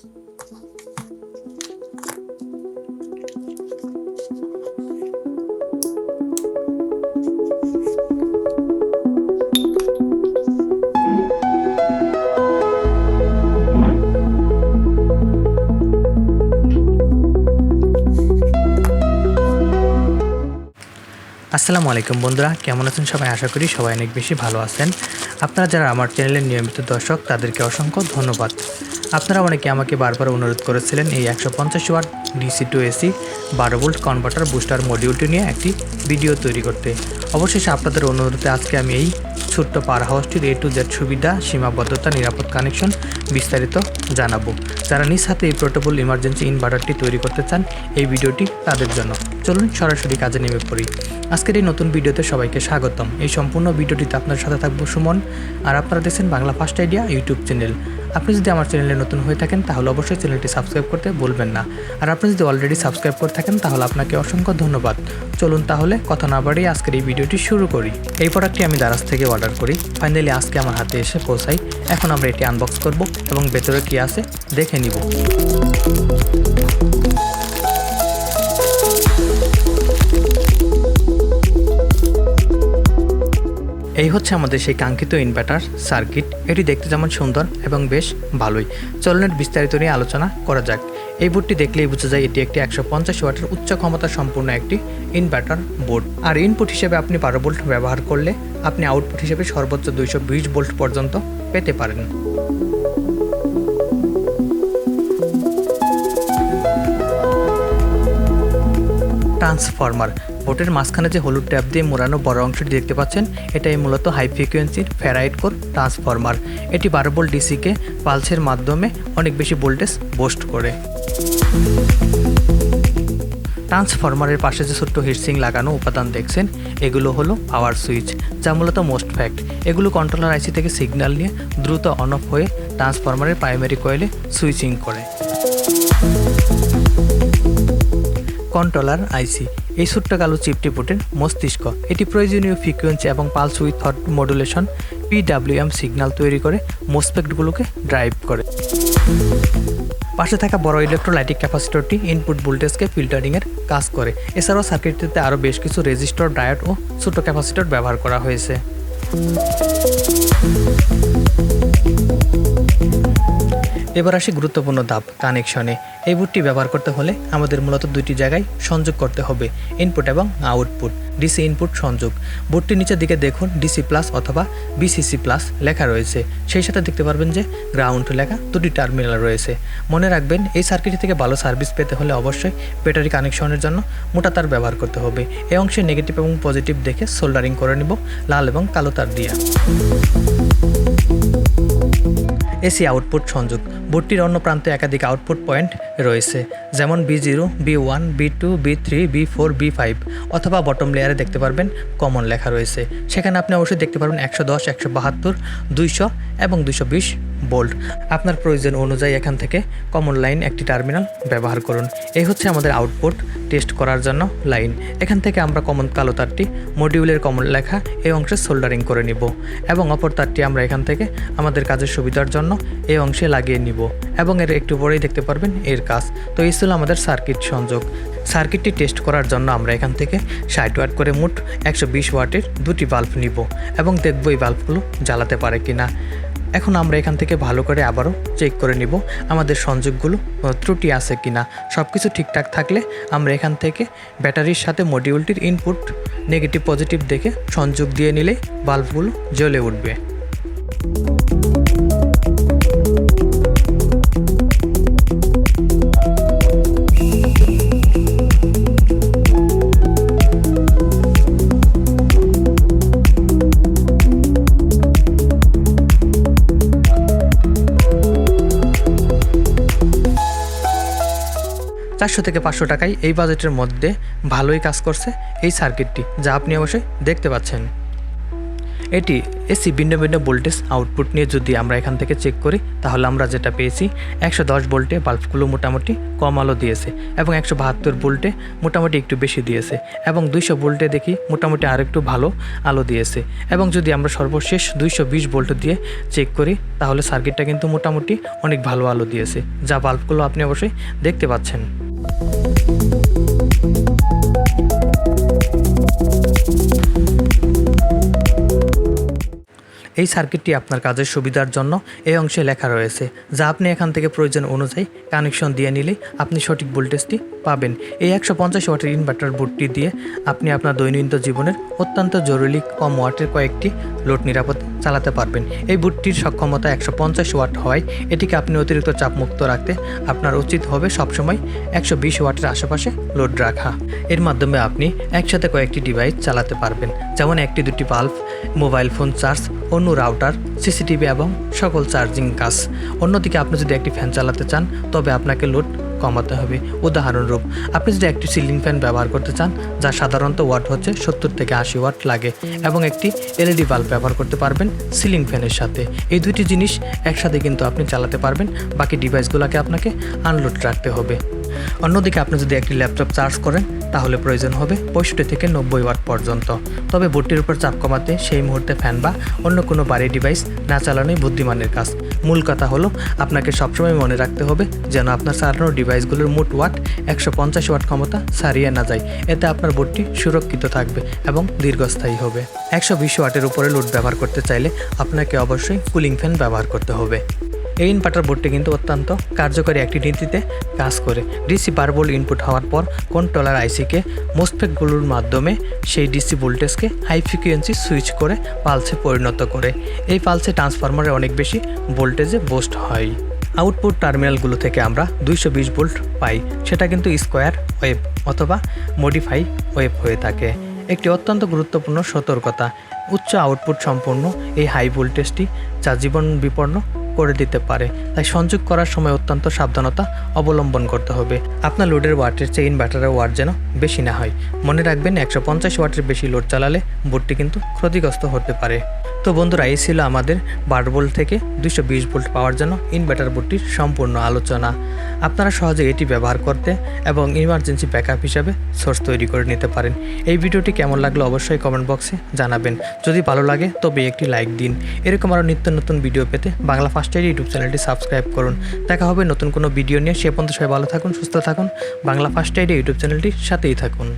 আসসালামু আলাইকুম বন্ধুরা কেমন আছেন সবাই? আশা করি সবাই অনেক বেশি ভালো আছেন। আপনারা যারা আমার চ্যানেলের নিয়মিত দর্শক, তাদেরকে অসংখ্য ধন্যবাদ। আপনারা অনেকে আমাকে বারবার অনুরোধ করেছিলেন এই একশো পঞ্চাশ ওয়াট ডিসি টু এসি বারো ভোল্ট কনভার্টার বুস্টার মডিউলটি নিয়ে একটি ভিডিও তৈরি করতে। অবশেষে আপনাদের অনুরোধে আজকে আমি এই ছোট্ট পার হাউসটির এ টু জেড সুবিধা, সীমাবদ্ধতা, নিরাপদ কানেকশন বিস্তারিত জানাব। যারা নিজ হাতে এই পোর্টেবল ইমার্জেন্সি ইনভার্টারটি তৈরি করতে চান, এই ভিডিওটি তাদের জন্য। চলুন সরাসরি কাজে নেমে পড়ি। আজকের এই নতুন ভিডিওতে সবাইকে স্বাগতম। এই সম্পূর্ণ ভিডিওটিতে আপনার সাথে থাকব সুমন। আর আপনারা দেখছেন Bangla first idea YouTube channel. আপনি যদি আমার চ্যানেলে নতুন হয়ে থাকেন, তাহলে অবশ্যই চ্যানেলটি সাবস্ক্রাইব করতে ভুলবেন না। আর আপনি যদি অলরেডি সাবস্ক্রাইব করে থাকেন, তাহলে আপনাকে অসংখ্য ধন্যবাদ। চলুন তাহলে কথা না বাড়িয়ে আজকের এই ভিডিওটি শুরু করি। এই প্রোডাক্টটি আমি দারাজ থেকে অর্ডার করি। ফাইনালি আজকে আমার হাতে এসে পৌঁছাই। এখন আমরা এটি আনবক্স করব এবং ভেতরে কী আছে, দেখে নিব। এই হচ্ছে আমাদের সেই কাঙ্ক্ষিত ইনভার্টার সার্কিট এটি দেখতে যেমন সুন্দর এবং বেশ ভালোই। চলনের বিস্তারিত নিয়ে আলোচনা করা যাক। এই বোর্ডটি দেখলেই বোঝা যায় এটি একটি একশো পঞ্চাশ ওয়াটের উচ্চ ক্ষমতা সম্পূর্ণ একটি ইনভার্টার বোর্ড আর ইনপুট হিসেবে আপনি বারো বোল্ট ব্যবহার করলে আপনি আউটপুট হিসেবে সর্বোচ্চ দুইশো বিশ ভোল্ট পর্যন্ত পেতে পারেন। ট্রান্সফরমার। বোটের মাঝখানে যে হলুদ ট্যাপ দিয়ে মোড়ানো বড় অংশটি দেখতে পাচ্ছেন, এটাই মূলত হাই ফ্রিকোয়েন্সির ফ্যারাইড কোর ট্রান্সফর্মার এটি বারো ভোল্ট ডিসিকে পালসের মাধ্যমে অনেক বেশি ভোল্টেজ বোস্ট করে। ট্রান্সফরমারের পাশে যে ছোট্ট হিটসিং লাগানো উপাদান দেখছেন, এগুলো হলো পাওয়ার সুইচ যা মূলত মোস্ট ফ্যাক্ট এগুলো কন্ট্রোলার আইসি থেকে সিগন্যাল নিয়ে দ্রুত অন অফ হয়ে ট্রান্সফরমারের প্রাইমারি কয়েলে সুইচিং করে। Controller IC. এই ছোট্ট কালো চিপটি পুটের মস্তিষ্ক। এটি প্রয়োজনীয় ফ্রিকোয়েন্সি এবং pulse width modulation, PWM signal তৈরি করে মোসপেক্টগুলোকে ড্রাইভ করে। পাশে থাকা বড় ইলেকট্রোলাইটিক ক্যাপাসিটরটি ইনপুট ভোল্টেজকে ফিল্টারিংয়ের কাজ করে। এছাড়াও সার্কিটটিতে আরও বেশ কিছু রেজিস্টর, ডায়োড ও ছোট ক্যাপাসিটর ব্যবহার করা হয়েছে। এবার আসি গুরুত্বপূর্ণ ধাপ কানেকশনে এই বুটটি ব্যবহার করতে হলে আমাদের মূলত দুইটি জায়গায় সংযোগ করতে হবে ইনপুট এবং আউটপুট ডিসি ইনপুট সংযোগ। বুটটির নিচের দিকে দেখুন ডিসি প্লাস অথবা বিসিসি প্লাস লেখা রয়েছে। সেই সাথে দেখতে পারবেন যে গ্রাউন্ড লেখা দুটি টার্মিনাল রয়েছে। মনে রাখবেন, এই সার্কিট থেকে ভালো সার্ভিস পেতে হলে অবশ্যই ব্যাটারি কানেকশনের জন্য মোটা তার ব্যবহার করতে হবে। এই অংশে নেগেটিভ এবং পজিটিভ দেখে সোল্ডারিং করে নিব, লাল এবং কালো তার দিয়ে। এসি আউটপুট সংযোগ। বোর্ডটির অন্য প্রান্তে একাধিক আউটপুট পয়েন্ট রয়েছে, যেমন B zero, B one, B two, B three, B four, B five অথবা বটম লেয়ারে দেখতে পারবেন কমন লেখা রয়েছে। সেখানে আপনি অবশ্যই দেখতে পারবেন একশো দশ, একশো বাহাত্তর, দুইশো এবং দুশো বিশ বোল্ট আপনার প্রয়োজন অনুযায়ী এখান থেকে কমন লাইন একটি টার্মিনাল ব্যবহার করুন। এই হচ্ছে আমাদের আউটপুট টেস্ট করার জন্য লাইন। এখান থেকে আমরা কমন কালো তারটি মডিউলের কমন লেখা এই অংশে সোল্ডারিং করে নিব এবং অপর তারটি আমরা এখান থেকে আমাদের কাজের সুবিধার জন্য এই অংশে লাগিয়ে নিব এবং এর একটু পরেই দেখতে পারবেন এর কাজ। তো এই ছিল আমাদের সার্কিট সংযোগ। সার্কিটটি টেস্ট করার জন্য আমরা এখান থেকে ষাট ওয়াট করে মোট একশো বিশ ওয়াটের দুটি বাল্ব নিব এবং দেখব এই বাল্বগুলো জ্বালাতে পারে কি না এখন আমরা এখান থেকে ভালো করে আবারও চেক করে নিব আমাদের সংযোগগুলো ত্রুটি আছে কি না সব কিছু ঠিকঠাক থাকলে আমরা এখান থেকে ব্যাটারির সাথে মডিউলটির ইনপুট নেগেটিভ পজিটিভ দেখে সংযোগ দিয়ে নিলে বাল্বগুলো জ্বলে উঠবে। চারশো থেকে পাঁচশো টাকায় এই বাজেটের মধ্যে ভালোই কাজ করছে এই সার্কিটটি, যা আপনি অবশ্যই দেখতে পাচ্ছেন। এটি এসি ভিন্ন ভিন্ন ভোল্টেজ আউটপুট নিয়ে যদি আমরা এখান থেকে চেক করি, তাহলে আমরা যেটা পেয়েছি, একশো দশ ভোল্টে বাল্বগুলো মোটামুটি কম আলো দিয়েছে এবং একশো বাহাত্তর ভোল্টে মোটামুটি একটু বেশি দিয়েছে এবং দুইশো ভোল্টে দেখি মোটামুটি আরেকটু ভালো আলো দিয়েছে এবং যদি আমরা সর্বশেষ দুইশো বিশ ভোল্ট দিয়ে চেক করি, তাহলে সার্কিটটা কিন্তু মোটামুটি অনেক ভালো আলো দিয়েছে, যা বাল্বগুলো আপনি অবশ্যই দেখতে পাচ্ছেন। Thank you এই সার্কিটটি আপনার কাজের সুবিধার জন্য এই অংশে লেখা রয়েছে, যা আপনি এখান থেকে প্রয়োজন অনুযায়ী কানেকশন দিয়ে নিলে আপনি সঠিক ভোল্টেজটি পাবেন। এই একশো পঞ্চাশ ওয়াটের ইনভার্টার বোর্ডটি দিয়ে আপনি আপনার দৈনন্দিন জীবনের অত্যন্ত জরুরি কম ওয়াটের কয়েকটি লোড নিরাপদ চালাতে পারবেন। এই বুটটির সক্ষমতা একশো পঞ্চাশ ওয়াট হওয়ায় এটিকে আপনি অতিরিক্ত চাপমুক্ত রাখতে আপনার উচিত হবে সবসময় একশো বিশ ওয়াটের আশেপাশে লোড রাখা। এর মাধ্যমে আপনি একসাথে কয়েকটি ডিভাইস চালাতে পারবেন, যেমন একটি দুটি বাল্ব মোবাইল ফোন চার্জ, অন্য রাউটার, সিসিটিভি এবং সকল চার্জিং কাজ। অন্যদিকে আপনি যদি একটি ফ্যান চালাতে চান, তবে আপনাকে লোড কমাতে হবে। উদাহরণরূপ আপনি যদি একটি সিলিং ফ্যান ব্যবহার করতে চান, যা সাধারণত ওয়াট হচ্ছে সত্তর থেকে আশি ওয়াট লাগে, এবং একটি এলইডি বাল্ব ব্যবহার করতে পারবেন সিলিং ফ্যানের সাথে। এই দুটি জিনিস একসাথে কিন্তু আপনি চালাতে পারবেন, বাকি ডিভাইসগুলোকে আপনাকে আনলোড রাখতে হবে। অন্যদিকে আপনি যদি একটি ল্যাপটপ চার্জ করেন তাহলে প্রয়োজন হবে পঁয়ষট্টি থেকে নব্বই ওয়াট পর্যন্ত। তবে বোর্ডটির উপর চাপ কমাতে সেই মুহূর্তে ফ্যান বা অন্য কোনো বাড়ি ডিভাইস না চালানোই বুদ্ধিমানের কাজ। মূল কথা হলো, আপনাকে সবসময় মনে রাখতে হবে যেন আপনার চালানো ডিভাইসগুলোর মোট ওয়াট একশো পঞ্চাশ ওয়াট ক্ষমতা ছাড়িয়ে না যায়। এতে আপনার বোর্ডটি সুরক্ষিত থাকবে এবং দীর্ঘস্থায়ী হবে। একশো বিশ ওয়াটের উপরে লোড ব্যবহার করতে চাইলে আপনাকে অবশ্যই কুলিং ফ্যান ব্যবহার করতে হবে। এই ইনভার্টার বোর্ডটি কিন্তু অত্যন্ত কার্যকরী একটি নীতিতে কাজ করে। ডিসি বারবোল ইনপুট হওয়ার পর কন্ট্রোলার আইসিকে মোসফেকগুলোর মাধ্যমে সেই ডিসি ভোল্টেজকে হাই ফ্রিকুয়েন্সি সুইচ করে পালসে পরিণত করে। এই পালসে ট্রান্সফরমারে অনেক বেশি ভোল্টেজে বোস্ট হয়। আউটপুট টার্মিনালগুলো থেকে আমরা দুইশো বিশ ভোল্ট পাই। সেটা কিন্তু স্কোয়ার ওয়েভ অথবা মডিফাই ওয়েভ হয়ে থাকে। একটি অত্যন্ত গুরুত্বপূর্ণ সতর্কতা। উচ্চ আউটপুট সম্পন্ন এই হাই ভোল্টেজটি যা জীবন বিপন্ন করে দিতে পারে। তাই সংযোগ করার সময় অত্যন্ত সাবধানতা অবলম্বন করতে হবে। আপনার লোডের ওয়াটের চেয়ে ইনভার্টারের ওয়াট যেন বেশি না হয়। মনে রাখবেন, একশো পঞ্চাশ ওয়াটের বেশি লোড চালালে বোর্ডটি কিন্তু ক্ষতিগ্রস্ত হতে পারে। তো বন্ধুরা, এই ছিল আমাদের বার ভোল্ট থেকে দুশো বিশ ভোল্ট পাওয়ার জন্য ইনভার্টার বোর্ডটির সম্পূর্ণ আলোচনা। আপনারা সহজে এটি ব্যবহার করতে এবং ইমার্জেন্সি ব্যাকআপ হিসাবে সোর্স তৈরি করে নিতে পারেন। এই ভিডিওটি কেমন লাগল অবশ্যই কমেন্ট বক্সে জানাবেন। যদি ভালো লাগে তবে একটি লাইক দিন। এরকম আরও নিত্য নতুন ভিডিও পেতে বাংলা ফার্স্ট এড ইউটিউব চ্যানেলটি সাবস্ক্রাইব করুন। দেখা হবে নতুন কোনো ভিডিও নিয়ে। সে পর্যন্ত সবাই ভালো থাকুন, সুস্থ থাকুন। বাংলা ফার্স্ট এড ইউটিউব চ্যানেলটির সাথেই থাকুন।